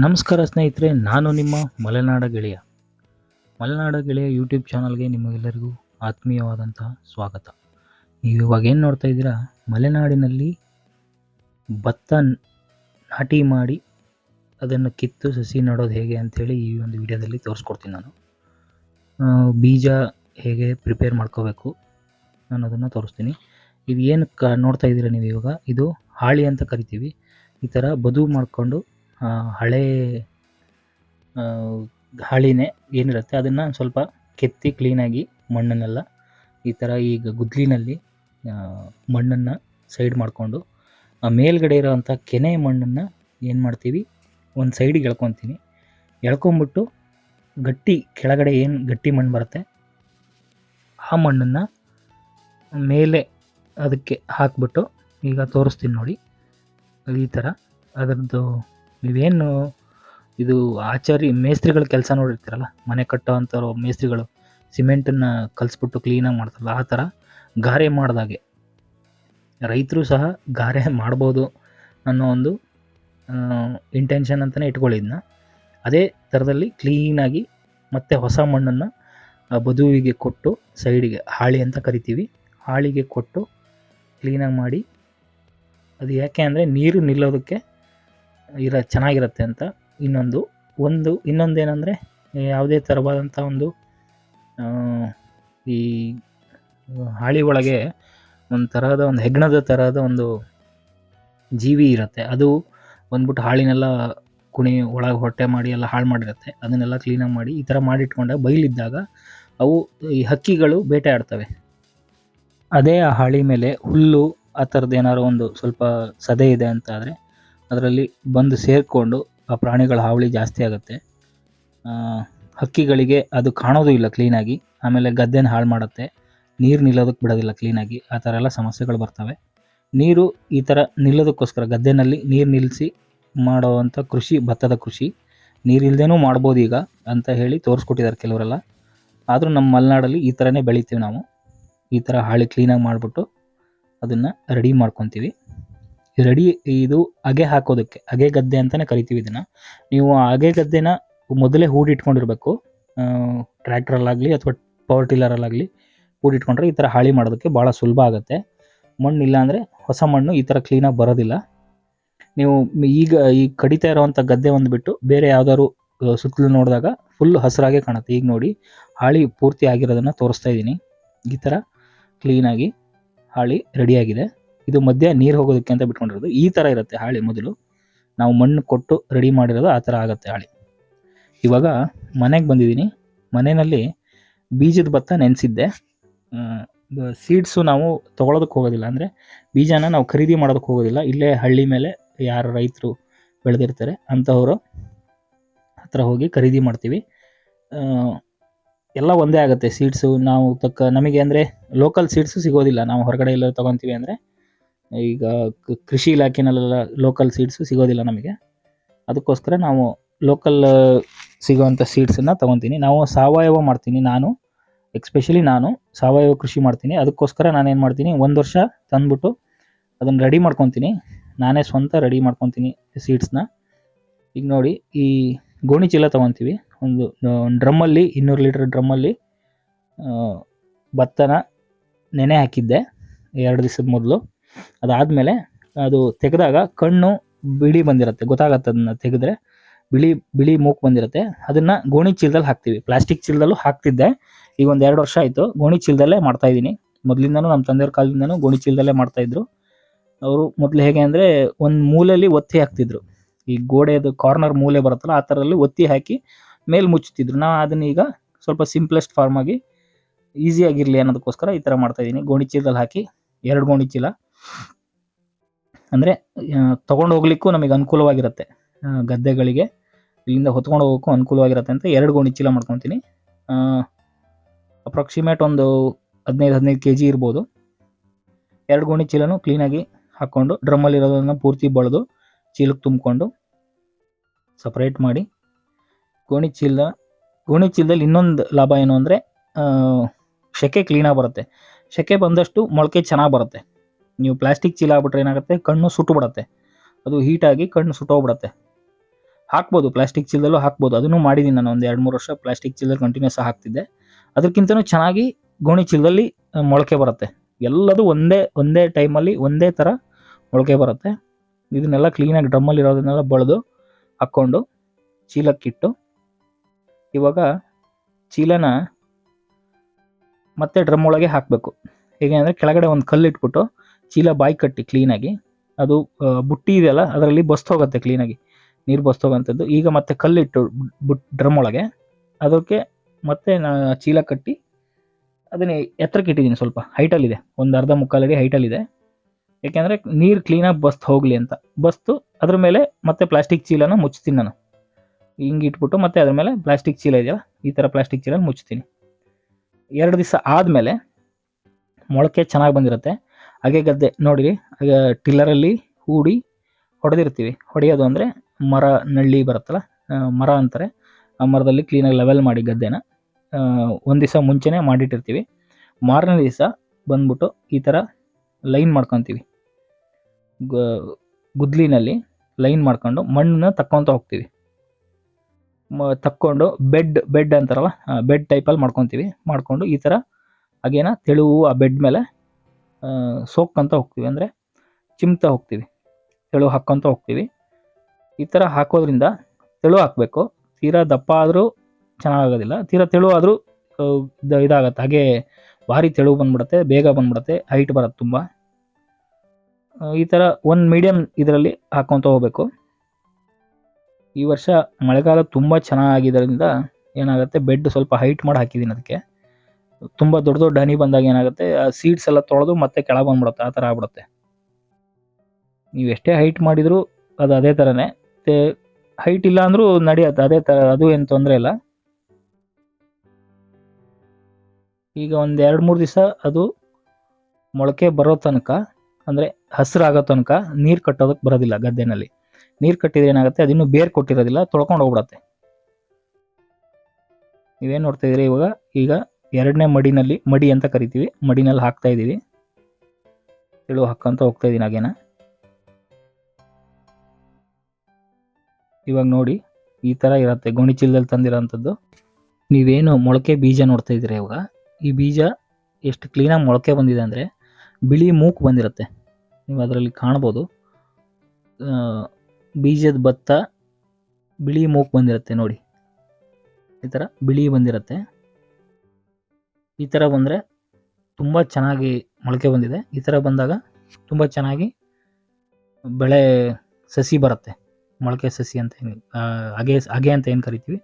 ನಮಸ್ಕಾರ ಸ್ನೇಹಿತರೆ, ನಾನು ನಿಮ್ಮ ಮಲೆನಾಡ ಗೆಳೆಯ. ಮಲೆನಾಡ ಗೆಳೆಯ ಯೂಟ್ಯೂಬ್ ಚಾನಲ್ಗೆ ನಿಮಗೆಲ್ಲರಿಗೂ ಆತ್ಮೀಯವಾದಂತಹ ಸ್ವಾಗತ. ನೀವು ಇವಾಗ ಏನು ನೋಡ್ತಾ ಇದ್ದೀರಾ? ಮಲೆನಾಡಿನಲ್ಲಿ ಭತ್ತ ನಾಟಿ ಮಾಡಿ ಅದನ್ನು ಕಿತ್ತು ಸಸಿ ನೋಡೋದು ಹೇಗೆ ಅಂಥೇಳಿ ಈ ಒಂದು ವಿಡಿಯೋದಲ್ಲಿ ತೋರಿಸ್ಕೊಡ್ತೀನಿ ನಾನು. ಬೀಜ ಹೇಗೆ ಪ್ರಿಪೇರ್ ಮಾಡ್ಕೋಬೇಕು ನಾನು ಅದನ್ನು ತೋರಿಸ್ತೀನಿ. ಇದು ಏನು ಕ, ನೋಡ್ತಾ ಇದ್ದೀರಾ ನೀವು ಇವಾಗ? ಇದು ಹಾಳಿ ಅಂತ ಕರಿತೀವಿ. ಈ ಥರ ಬದು ಮಾಡಿಕೊಂಡು ಹಳೆ ಗಾಳಿನೇ ಹಾಳಿನೇ ಏನಿರುತ್ತೆ, ಅದನ್ನು ಸ್ವಲ್ಪ ಕೆತ್ತಿ ಕ್ಲೀನಾಗಿ ಮಣ್ಣನ್ನೆಲ್ಲ ಈ ಥರ ಈಗ ಗುದ್ಲಿನಲ್ಲಿ ಮಣ್ಣನ್ನು ಸೈಡ್ ಮಾಡಿಕೊಂಡು, ಆ, ಮೇಲ್ಗಡೆ ಇರೋವಂಥ ಕೆನೆ ಮಣ್ಣನ್ನು ಏನು ಮಾಡ್ತೀವಿ, ಒಂದು ಸೈಡಿಗೆ ಎಳ್ಕೊತೀನಿ. ಎಳ್ಕೊಂಬಿಟ್ಟು ಗಟ್ಟಿ ಕೆಳಗಡೆ ಏನು ಗಟ್ಟಿ ಮಣ್ಣು ಬರುತ್ತೆ, ಆ ಮಣ್ಣನ್ನು ಮೇಲೆ ಅದಕ್ಕೆ ಹಾಕ್ಬಿಟ್ಟು ಈಗ ತೋರಿಸ್ತೀನಿ ನೋಡಿ, ಈ ಥರ ಅದರದ್ದು ನೀವೇನು ಇದು ಆಚಾರಿ ಮೇಸ್ತ್ರಿಗಳ ಕೆಲಸ ನೋಡಿರ್ತೀರಲ್ಲ? ಮನೆ ಕಟ್ಟೋ ಅಂಥವ್ರು ಮೇಸ್ತ್ರಿಗಳು ಸಿಮೆಂಟನ್ನು ಕಲಿಸ್ಬಿಟ್ಟು ಕ್ಲೀನಾಗಿ ಮಾಡ್ತಾರಲ್ಲ, ಆ ಥರ ಗಾರೆ ಮಾಡಿದಾಗೆ ರೈತರು ಸಹ ಗಾರೆ ಮಾಡ್ಬೋದು ಅನ್ನೋ ಒಂದು ಇಂಟೆನ್ಷನ್ ಅಂತಲೇ ಇಟ್ಕೊಳ್ಳಿದ್ನ ಅದೇ ಥರದಲ್ಲಿ ಕ್ಲೀನಾಗಿ ಮತ್ತೆ ಹೊಸ ಮಣ್ಣನ್ನು ಬದುವಿಗೆ ಕೊಟ್ಟು ಸೈಡಿಗೆ ಹಾಳಿ ಅಂತ ಕರಿತೀವಿ. ಹಾಳಿಗೆ ಕೊಟ್ಟು ಕ್ಲೀನಾಗಿ ಮಾಡಿ, ಅದು ಯಾಕೆ ಅಂದರೆ ನೀರು ನಿಲ್ಲೋದಕ್ಕೆ ಇರ ಚೆನ್ನಾಗಿರುತ್ತೆ ಅಂತ ಇನ್ನೊಂದು, ಒಂದು ಇನ್ನೊಂದು ಏನಂದರೆ ಯಾವುದೇ ಥರವಾದಂಥ ಒಂದು ಈ, ಹಾಳಿ ಒಳಗೆ ಒಂದು ತರಹದ ಒಂದು ಹೆಗ್ಣದ ತರಹದ ಒಂದು ಜೀವಿ ಇರುತ್ತೆ. ಅದು ಬಂದ್ಬಿಟ್ಟು ಹಾಳಿನೆಲ್ಲ ಕುಣಿ ಒಳಗೆ ಹೊಟ್ಟೆ ಮಾಡಿ ಎಲ್ಲ ಹಾಳು ಮಾಡಿರುತ್ತೆ. ಅದನ್ನೆಲ್ಲ ಕ್ಲೀನಾಗಿ ಮಾಡಿ ಈ ಥರ ಮಾಡಿಟ್ಕೊಂಡಾಗ ಬೈಲಿದ್ದಾಗ ಅವು ಈ ಹಕ್ಕಿಗಳು ಬೇಟೆ ಆಡ್ತವೆ. ಅದೇ ಆ ಹಾಳಿ ಮೇಲೆ ಹುಲ್ಲು ಆ ಥರದ್ದು ಏನಾದ್ರು ಒಂದು ಸ್ವಲ್ಪ ಸದೆ ಇದೆ ಅಂತ ಆದರೆ ಅದರಲ್ಲಿ ಬಂದು ಸೇರಿಕೊಂಡು ಆ ಪ್ರಾಣಿಗಳ ಹಾವಳಿ ಜಾಸ್ತಿ ಆಗುತ್ತೆ. ಹಕ್ಕಿಗಳಿಗೆ ಅದು ಕಾಣೋದು ಇಲ್ಲ ಕ್ಲೀನಾಗಿ ಆಮೇಲೆ ಗದ್ದೆನ ಹಾಳು ಮಾಡುತ್ತೆ. ನೀರು ನಿಲ್ಲೋದಕ್ಕೆ ಬಿಡೋದಿಲ್ಲ ಕ್ಲೀನಾಗಿ ಆ ಥರ ಎಲ್ಲ ಸಮಸ್ಯೆಗಳು ಬರ್ತವೆ. ನೀರು ಈ ಥರ ನಿಲ್ಲೋದಕ್ಕೋಸ್ಕರ ಗದ್ದೆನಲ್ಲಿ ನೀರು ನಿಲ್ಲಿಸಿ ಮಾಡೋವಂಥ ಕೃಷಿ ಭತ್ತದ ಕೃಷಿ. ನೀರಿಲ್ದೇನೂ ಮಾಡ್ಬೋದು ಈಗ ಅಂತ ಹೇಳಿ ತೋರಿಸ್ಕೊಟ್ಟಿದ್ದಾರೆ ಕೆಲವರೆಲ್ಲ. ಆದರೂ ನಮ್ಮ ಮಲೆನಾಡಲ್ಲಿ ಈ ಥರನೇ ಬೆಳಿತೀವಿ ನಾವು. ಈ ಥರ ಹಾಳಿ ಕ್ಲೀನಾಗಿ ಮಾಡಿಬಿಟ್ಟು ಅದನ್ನು ರೆಡಿ ಮಾಡ್ಕೊತೀವಿ. ರೆಡಿ ಇದು ಅಗೆ ಹಾಕೋದಕ್ಕೆ, ಅಗೆ ಗದ್ದೆ ಅಂತಲೇ ಕರಿತೀವಿ ಇದನ್ನು. ನೀವು ಅಗೆ ಗದ್ದೆನ ಮೊದಲೇ ಹೂಡಿಟ್ಕೊಂಡಿರ್ಬೇಕು ಟ್ರ್ಯಾಕ್ಟ್ರಲ್ಲಾಗಲಿ ಅಥವಾ ಪವರ್ ಟಿಲ್ಲರಲ್ಲಾಗಲಿ ಹೂಡಿಟ್ಕೊಂಡ್ರೆ ಈ ಥರ ಹಾಳಿ ಮಾಡೋದಕ್ಕೆ ಭಾಳ ಸುಲಭ ಆಗುತ್ತೆ. ಮಣ್ಣು ಇಲ್ಲ ಅಂದರೆ ಹೊಸ ಮಣ್ಣು ಈ ಥರ ಕ್ಲೀನಾಗಿ ಬರೋದಿಲ್ಲ. ನೀವು ಈಗ ಈ ಕಡಿತಾ ಇರೋವಂಥ ಗದ್ದೆ ಬಂದುಬಿಟ್ಟು ಬೇರೆ ಯಾವ್ದಾದ್ರು ಸುತ್ತಲೂ ನೋಡಿದಾಗ ಫುಲ್ ಹಸಿರಾಗೆ ಕಾಣುತ್ತೆ. ಈಗ ನೋಡಿ, ಹಾಳಿ ಪೂರ್ತಿ ಆಗಿರೋದನ್ನು ತೋರಿಸ್ತಾ ಇದ್ದೀನಿ. ಈ ಥರ ಕ್ಲೀನಾಗಿ ಹಾಳಿ ರೆಡಿಯಾಗಿದೆ ಇದು ಮಧ್ಯೆ ನೀರು ಹೋಗೋದಕ್ಕೆ ಅಂತ ಬಿಟ್ಕೊಂಡಿರೋದು. ಈ ಥರ ಇರುತ್ತೆ ಹಾಳಿ ಮೊದಲು. ನಾವು ಮಣ್ಣು ಕೊಟ್ಟು ರೆಡಿ ಮಾಡಿರೋದು ಆ ಥರ ಆಗುತ್ತೆ ಹಾಳಿ. ಇವಾಗ ಮನೆಗೆ ಬಂದಿದ್ದೀನಿ ಮನೆಯಲ್ಲಿ ಬೀಜದ ಭತ್ತ ನೆನೆಸಿದ್ದೆ. ಸೀಡ್ಸು ನಾವು ತೊಗೊಳೋದಕ್ಕೆ ಹೋಗೋದಿಲ್ಲ. ಅಂದರೆ ಬೀಜನ ನಾವು ಖರೀದಿ ಮಾಡೋದಕ್ಕೆ ಹೋಗೋದಿಲ್ಲ. ಇಲ್ಲೇ ಹಳ್ಳಿ ಮೇಲೆ ಯಾರು ರೈತರು ಬೆಳೆದಿರ್ತಾರೆ. ಅಂಥವರು ಹತ್ರ ಹೋಗಿ ಖರೀದಿ ಮಾಡ್ತೀವಿ. ಎಲ್ಲ ಒಂದೇ ಆಗುತ್ತೆ ಸೀಡ್ಸು ನಾವು ತಕ್ಕ ನಮಗೆ ಅಂದರೆ ಲೋಕಲ್ ಸೀಡ್ಸು ಸಿಗೋದಿಲ್ಲ. ನಾವು ಹೊರಗಡೆ ಎಲ್ಲರೂ ತೊಗೊತೀವಿ ಅಂದರೆ ಈಗ ಕೃಷಿ ಇಲಾಖೆನಲ್ಲೆಲ್ಲ ಲೋಕಲ್ ಸೀಡ್ಸು ಸಿಗೋದಿಲ್ಲ ನಮಗೆ. ಅದಕ್ಕೋಸ್ಕರ ನಾವು ಲೋಕಲ್ ಸಿಗುವಂಥ ಸೀಡ್ಸನ್ನು ತೊಗೊತೀನಿ. ನಾವು ಸಾವಯವ ಮಾಡ್ತೀನಿ ನಾನು. ಎಕ್ಸ್ಪೆಷಲಿ ನಾನು ಸಾವಯವ ಕೃಷಿ ಮಾಡ್ತೀನಿ. ಅದಕ್ಕೋಸ್ಕರ ನಾನೇನು ಮಾಡ್ತೀನಿ, ಒಂದು ವರ್ಷ ತಂದ್ಬಿಟ್ಟು ಅದನ್ನು ರೆಡಿ ಮಾಡ್ಕೊತೀನಿ. ನಾನೇ ಸ್ವಂತ ರೆಡಿ ಮಾಡ್ಕೊತೀನಿ ಸೀಡ್ಸ್ನ ಈಗ ನೋಡಿ, ಈ ಗೋಣಿ ಚೀಲ ತೊಗೊತೀವಿ. ಒಂದು ಡ್ರಮ್ಮಲ್ಲಿ, ಇನ್ನೂರು ಲೀಟ್ರ್ ಡ್ರಮ್ಮಲ್ಲಿ ಭತ್ತನ ನೆನೆ ಹಾಕಿದ್ದೆ. ಎರಡು ದಿವಸದ ಮೊದಲು. ಅದಾದಮೇಲೆ ಅದು ತೆಗೆದಾಗ ಕಣ್ಣು ಬಿಳಿ ಬಂದಿರುತ್ತೆ. ಗೊತ್ತಾಗತ್ತೆ ಅದನ್ನ ತೆಗೆದ್ರೆ. ಬಿಳಿ ಬಿಳಿ ಮೂಕ್ ಬಂದಿರುತ್ತೆ. ಅದನ್ನು ಗೋಣಿ ಚೀಲದಲ್ಲಿ ಹಾಕ್ತೀವಿ. ಪ್ಲಾಸ್ಟಿಕ್ ಚೀಲದಲ್ಲೂ ಹಾಕ್ತಿದ್ದೆ. ಈಗ ಒಂದು ಎರಡು ವರ್ಷ ಆಯಿತು. ಗೋಣಿ ಚೀಲದಲ್ಲೇ ಮಾಡ್ತಾ ಇದ್ದೀನಿ. ಮೊದಲಿಂದನೂ ನಮ್ಮ ತಂದೆಯವ್ರ ಕಾಲದಿಂದನೂ ಗೋಣಿ ಚೀಲದಲ್ಲೇ ಮಾಡ್ತಾ ಇದ್ರು. ಅವರು ಮೊದಲು ಹೇಗೆ ಅಂದರೆ ಒಂದು ಮೂಲೆಯಲ್ಲಿ ಒತ್ತಿ ಹಾಕ್ತಿದ್ರು. ಈ ಗೋಡೆದು ಕಾರ್ನರ್ ಮೂಲೆ ಬರುತ್ತಲ್ಲ, ಆ ಥರದಲ್ಲಿ ಒತ್ತಿ ಹಾಕಿ ಮೇಲೆ ಮುಚ್ಚುತ್ತಿದ್ರು. ನಾ ಅದನ್ನ ಈಗ ಸ್ವಲ್ಪ ಸಿಂಪ್ಲೆಸ್ಟ್ ಫಾರ್ಮ್ ಆಗಿ ಈಸಿ ಆಗಿರಲಿ ಅನ್ನೋದಕ್ಕೋಸ್ಕರ ಈ ಥರ ಮಾಡ್ತಾ ಇದ್ದೀನಿ. ಗೋಣಿ ಚೀಲದಲ್ಲಿ ಹಾಕಿ ಎರಡು ಗೋಣಿ ಚೀಲ. ಅಂದರೆ ತೊಗೊಂಡು ಹೋಗ್ಲಿಕ್ಕೂ ನಮಗೆ ಅನುಕೂಲವಾಗಿರುತ್ತೆ. ಗದ್ದೆಗಳಿಗೆ, ಇಲ್ಲಿಂದ ಹೊತ್ಕೊಂಡು ಹೋಗೋಕ್ಕೂ ಅನುಕೂಲವಾಗಿರುತ್ತೆ ಅಂತ ಎರಡು ಗೋಣಿ ಚೀಲ ಮಾಡ್ಕೊತೀನಿ. ಅಪ್ರಾಕ್ಸಿಮೇಟ್ ಒಂದು ಹದಿನೈದು ಹದಿನೈದು ಕೆ ಜಿ ಇರ್ಬೋದು. ಎರಡು ಗೋಣಿ ಚೀಲನೂ ಕ್ಲೀನಾಗಿ ಹಾಕ್ಕೊಂಡು ಡ್ರಮ್ಮಲ್ಲಿರೋದನ್ನು ಪೂರ್ತಿ ಬಳಿದು ಚೀಲಕ್ಕೆ ತುಂಬಿಕೊಂಡು ಸಪ್ರೇಟ್ ಮಾಡಿ, ಗೋಣಿ ಚೀಲ ಗೋಣಿ ಚೀಲದಲ್ಲಿ ಇನ್ನೊಂದು ಲಾಭ ಏನು ಅಂದರೆ ಸೆಕೆ ಕ್ಲೀನಾಗಿ ಬರುತ್ತೆ. ಸೆಕೆ ಬಂದಷ್ಟು ಮೊಳಕೆ ಚೆನ್ನಾಗಿ ಬರುತ್ತೆ. ನೀವು ಪ್ಲಾಸ್ಟಿಕ್ ಚೀಲ ಆಗ್ಬಿಟ್ರೆ ಏನಾಗುತ್ತೆ? ಕಣ್ಣು ಸುಟ್ಟು ಬಿಡತ್ತೆ ಅದು ಹೀಟಾಗಿ ಕಣ್ಣು ಸುಟ್ಟೋಗ್ಬಿಡತ್ತೆ. ಹಾಕ್ಬೋದು, ಪ್ಲಾಸ್ಟಿಕ್ ಚೀಲದಲ್ಲೂ ಹಾಕ್ಬೋದು. ಅದನ್ನು ಮಾಡಿದ್ದೀನಿ ನಾನು ಒಂದು ಎರಡು ಮೂರು ವರ್ಷ ಪ್ಲಾಸ್ಟಿಕ್ ಚೀಲದಲ್ಲಿ ಕಂಟಿನ್ಯೂಸ್ ಹಾಕ್ತಿದ್ದೆ. ಅದಕ್ಕಿಂತನೂ ಚೆನ್ನಾಗಿ ಗೋಣಿ ಚೀಲದಲ್ಲಿ ಮೊಳಕೆ ಬರುತ್ತೆ. ಎಲ್ಲದೂ ಒಂದೇ ಒಂದೇ ಟೈಮಲ್ಲಿ ಒಂದೇ ಥರ ಮೊಳಕೆ ಬರುತ್ತೆ. ಇದನ್ನೆಲ್ಲ ಕ್ಲೀನಾಗಿ ಡ್ರಮ್ಮಲ್ಲಿ ಇರೋದನ್ನೆಲ್ಲ ಬಳಿದು ಹಾಕ್ಕೊಂಡು ಚೀಲಕ್ಕಿಟ್ಟು ಇವಾಗ ಚೀಲನ ಮತ್ತೆ ಡ್ರಮ್ ಒಳಗೆ ಹಾಕಬೇಕು. ಹೇಗೆ ಅಂದರೆ ಕೆಳಗಡೆ ಒಂದು ಕಲ್ಲು ಇಟ್ಬಿಟ್ಟು ಚೀಲ ಬಾಯಿ ಕಟ್ಟಿ ಕ್ಲೀನಾಗಿ ಅದು ಬುಟ್ಟಿ ಇದೆಯಲ್ಲ ಅದರಲ್ಲಿ ಬಸ್ತೋಗತ್ತೆ ಕ್ಲೀನಾಗಿ ನೀರು ಬಸ್ತೋಗಂಥದ್ದು ಈಗ ಮತ್ತೆ ಕಲ್ಲಿಟ್ಟು ಬುಟ್ ಡ್ರಮ್ ಒಳಗೆ, ಅದಕ್ಕೆ ಮತ್ತೆ ನಾ, ಚೀಲ ಕಟ್ಟಿ, ಅದನ್ನೇ ಎತ್ತರಕ್ಕೆ ಇಟ್ಟಿದ್ದೀನಿ ಸ್ವಲ್ಪ ಹೈಟಲ್ಲಿದೆ ಒಂದು ಅರ್ಧ ಮುಕ್ಕಾಲಡಿ ಹೈಟಲ್ಲಿದೆ ಏಕೆಂದರೆ ನೀರು ಕ್ಲೀನಾಗಿ ಬಸ್ತು ಹೋಗಲಿ ಅಂತ. ಬಸ್ತು ಅದ್ರ ಮೇಲೆ ಮತ್ತೆ ಪ್ಲಾಸ್ಟಿಕ್ ಚೀಲನ ಮುಚ್ತೀನಿ ನಾನು. ಹಿಂಗೆ ಇಟ್ಬಿಟ್ಟು ಮತ್ತೆ ಅದ್ರ ಮೇಲೆ ಪ್ಲಾಸ್ಟಿಕ್ ಚೀಲ ಇದೆಯಲ್ಲ, ಈ ಥರ ಪ್ಲಾಸ್ಟಿಕ್ ಚೀಲ ಮುಚ್ತೀನಿ. ಎರಡು ದಿವಸ ಆದಮೇಲೆ ಮೊಳಕೆ ಚೆನ್ನಾಗಿ ಬಂದಿರುತ್ತೆ. ಹಾಗೆ ಗದ್ದೆ ನೋಡಿರಿ ಹಾಗೆ ಟಿಲ್ಲರಲ್ಲಿ ಹೂಡಿ ಹೊಡೆದಿರ್ತೀವಿ. ಹೊಡೆಯೋದು ಅಂದರೆ ಮರ, ನಳ್ಳಿ ಬರುತ್ತಲ್ಲ ಮರ ಅಂತಾರೆ. ಆ ಮರದಲ್ಲಿ ಕ್ಲೀನಾಗಿ ಲೆವೆಲ್ ಮಾಡಿ ಗದ್ದೆನ ಒಂದು ದಿವಸ ಮುಂಚೆನೇ ಮಾಡಿಟ್ಟಿರ್ತೀವಿ. ಮಾರನೇ ದಿವಸ ಬಂದ್ಬಿಟ್ಟು ಈ ಥರ ಲೈನ್ ಮಾಡ್ಕೊತೀವಿ. ಗುದ್ಲಿನಲ್ಲಿ ಲೈನ್ ಮಾಡ್ಕೊಂಡು ಮಣ್ಣನ್ನ ತಕ್ಕೊತ ಹೋಗ್ತೀವಿ. ತಕ್ಕೊಂಡು ಬೆಡ್ ಬೆಡ್ ಅಂತಾರಲ್ಲ ಬೆಡ್ ಟೈಪಲ್ಲಿ ಮಾಡ್ಕೊತೀವಿ. ಮಾಡಿಕೊಂಡು ಈ ಥರ ಹಾಗೇನ ತೆಳುವು ಆ ಬೆಡ್ ಮೇಲೆ ಸೋಕ್ಕಂತ ಹೋಗ್ತೀವಿ. ಅಂದರೆ ಚಿಮ್ತಾ ಹೋಗ್ತೀವಿ. ತೆಳು ಹಾಕ್ಕೊತ ಹೋಗ್ತೀವಿ. ಈ ಥರ ಹಾಕೋದ್ರಿಂದ ತೆಳು ಹಾಕಬೇಕು. ತೀರಾ ದಪ್ಪ ಆದರೂ ಚೆನ್ನಾಗೋದಿಲ್ಲ ತೀರಾ ತೆಳು ಆದರೂ ಇದಾಗತ್ತೆ. ಹಾಗೆ ಭಾರಿ ತೆಳು ಬಂದ್ಬಿಡುತ್ತೆ, ಬೇಗ ಬಂದ್ಬಿಡುತ್ತೆ ಹೈಟ್ ಬರುತ್ತೆ ತುಂಬ. ಈ ಥರ ಒಂದು ಮೀಡಿಯಮ್ ಇದರಲ್ಲಿ ಹಾಕ್ಕೊತ ಹೋಗಬೇಕು. ಈ ವರ್ಷ ಮಳೆಗಾಲ ತುಂಬ ಚೆನ್ನಾಗಿದ್ದರಿಂದ ಏನಾಗುತ್ತೆ ಬೆಡ್ ಸ್ವಲ್ಪ ಹೈಟ್ ಮಾಡಿ ಹಾಕಿದ್ದೀನಿ ಅದಕ್ಕೆ. ತುಂಬ ದೊಡ್ಡ ದೊಡ್ಡ ಹನಿ ಬಂದಾಗ ಏನಾಗುತ್ತೆ, ಆ ಸೀಡ್ಸ್ ಎಲ್ಲ ತೊಳೆದು ಮತ್ತೆ ಕೆಳಗೆ ಬಂದ್ಬಿಡುತ್ತೆ, ಆ ಥರ ಆಗ್ಬಿಡುತ್ತೆ. ನೀವು ಎಷ್ಟೇ ಹೈಟ್ ಮಾಡಿದರೂ ಅದು ಅದೇ ಥರನೇ. ಹೈಟ್ ಇಲ್ಲ ಅಂದರೂ ನಡೆಯುತ್ತೆ, ಅದೇ ಥರ, ಅದು ಏನು ತೊಂದರೆ ಇಲ್ಲ. ಈಗ ಒಂದು ಎರಡು ಮೂರು ದಿವಸ ಅದು ಮೊಳಕೆ ಬರೋ ತನಕ, ಅಂದರೆ ಹಸಿರಾಗೋ ತನಕ ನೀರು ಕಟ್ಟೋದಕ್ಕೆ ಬರೋದಿಲ್ಲ ಗದ್ದೆನಲ್ಲಿ. ನೀರು ಕಟ್ಟಿದ್ರೆ ಏನಾಗುತ್ತೆ ಅದಿನ್ನೂ ಬೇರ್ ಕೊಟ್ಟಿರೋದಿಲ್ಲ, ತೊಳ್ಕೊಂಡು ಹೋಗ್ಬಿಡತ್ತೆ. ನೀವೇನು ನೋಡ್ತಾ ಇದ್ದೀರಿ ಇವಾಗ? ಈಗ ಎರಡನೇ ಮಡಿನಲ್ಲಿ ಮಡಿ ಅಂತ ಕರಿತೀವಿ. ಮಡಿನಲ್ಲಿ ಹಾಕ್ತಾ ಇದ್ದೀವಿ. ತೆಳು ಹಾಕ್ಕಂತ ಹೋಗ್ತಾ ಇದ್ದೀನಿ ಹಾಗೇನ. ಇವಾಗ ನೋಡಿ, ಈ ಥರ ಇರುತ್ತೆ. ಗೋಣಿಚೀಲದಲ್ಲಿ ತಂದಿರೋಂಥದ್ದು. ನೀವೇನು ಮೊಳಕೆ ಬೀಜ ನೋಡ್ತಾ ಇದ್ದೀರಿ ಇವಾಗ? ಈ ಬೀಜ ಎಷ್ಟು ಕ್ಲೀನಾಗಿ ಮೊಳಕೆ ಬಂದಿದೆ ಅಂದರೆ ಬಿಳಿ ಮೂಕು ಬಂದಿರುತ್ತೆ. ನೀವು ಅದರಲ್ಲಿ ಕಾಣ್ಬೋದು. ಬೀಜದ ಭತ್ತ ಬಿಳಿ ಮೂಕು ಬಂದಿರುತ್ತೆ ನೋಡಿ. ಈ ಥರ ಬಿಳಿ ಬಂದಿರುತ್ತೆ. ಈ ಥರ ಬಂದರೆ ತುಂಬ ಚೆನ್ನಾಗಿ ಮೊಳಕೆ ಬಂದಿದೆ. ಈ ಥರ ಬಂದಾಗ ತುಂಬ ಚೆನ್ನಾಗಿ ಬೆಳೆ ಸಸಿ ಬರುತ್ತೆ. ಮೊಳಕೆ ಸಸಿ ಅಂತ ಏನು ಹಗೆ, ಹಾಗೆ ಅಂತ ಏನು ಕರಿತೀವಿ,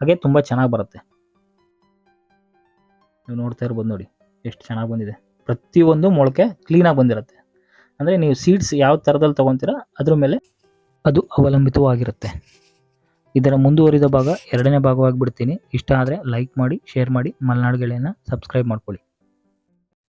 ಹಾಗೆ ತುಂಬ ಚೆನ್ನಾಗಿ ಬರುತ್ತೆ. ನೀವು ನೋಡ್ತಾ ಇರ್ಬೋದು ನೋಡಿ, ಎಷ್ಟು ಚೆನ್ನಾಗಿ ಬಂದಿದೆ. ಪ್ರತಿಯೊಂದು ಮೊಳಕೆ ಕ್ಲೀನಾಗಿ ಬಂದಿರುತ್ತೆ. ಅಂದರೆ ನೀವು ಸೀಡ್ಸ್ ಯಾವ ಥರದಲ್ಲಿ ತೊಗೊತೀರ ಅದ್ರ ಮೇಲೆ ಅದು ಅವಲಂಬಿತವಾಗಿರುತ್ತೆ. ಇದರ ಮುಂದುವರಿದ ಭಾಗ ಎರಡನೇ ಭಾಗವಾಗಿ ಬಿಡ್ತೀನಿ ಇಷ್ಟ ಆದರೆ ಲೈಕ್ ಮಾಡಿ ಶೇರ್ ಮಾಡಿ, ಮಲೆನಾಡು ಸಬ್ಸ್ಕ್ರೈಬ್ ಮಾಡ್ಕೊಳ್ಳಿ.